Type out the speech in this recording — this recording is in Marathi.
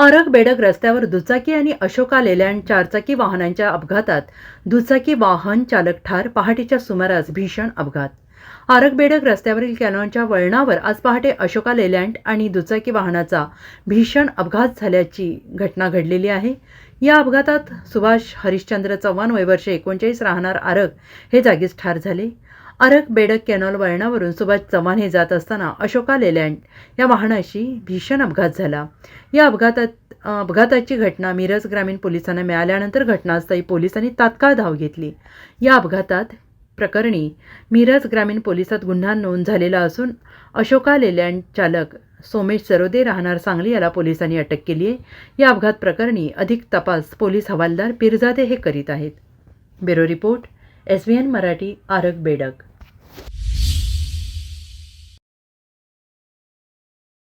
आरग बेडग रस्त्यावर दुचाकी आणि अशोका लेलँड चारचाकी वाहनांच्या अपघातात दुचाकी वाहन चालक ठार पहाटेच्या सुमारास भीषण अपघात. आरग रस्त्यावरील कॅनॉनच्या वळणावर आज पहाटे अशोका लेलँड आणि दुचाकी वाहनाचा भीषण अपघात झाल्याची घटना घडलेली आहे. या अपघातात सुभाष हरिश्चंद्र चव्हाण वयवर्ष एकोणचाळीस राहणार आरग हे जागीच ठार झाले. आरग बेडक कॅनॉल वळणावरून सुभाष चव्हाण हे जात असताना अशोका लेलँड या वाहनाशी भीषण अपघात झाला. या अपघातात अपघाताची घटना मिरज ग्रामीण पोलिसांना मिळाल्यानंतर घटनास्थळी पोलिसांनी तात्काळ धाव घेतली. या अपघातात प्रकरणी मिरज ग्रामीण पोलिसात गुन्हा नोंद झालेला असून अशोका लेलँड चालक सोमेश सरोदे राहणार सांगली याला पोलिसांनी अटक केली आहे. या अपघात प्रकरणी अधिक तपास पोलीस हवालदार पिरजादे हे करीत आहेत. Bureau report S V N Marathi Arag Bedak.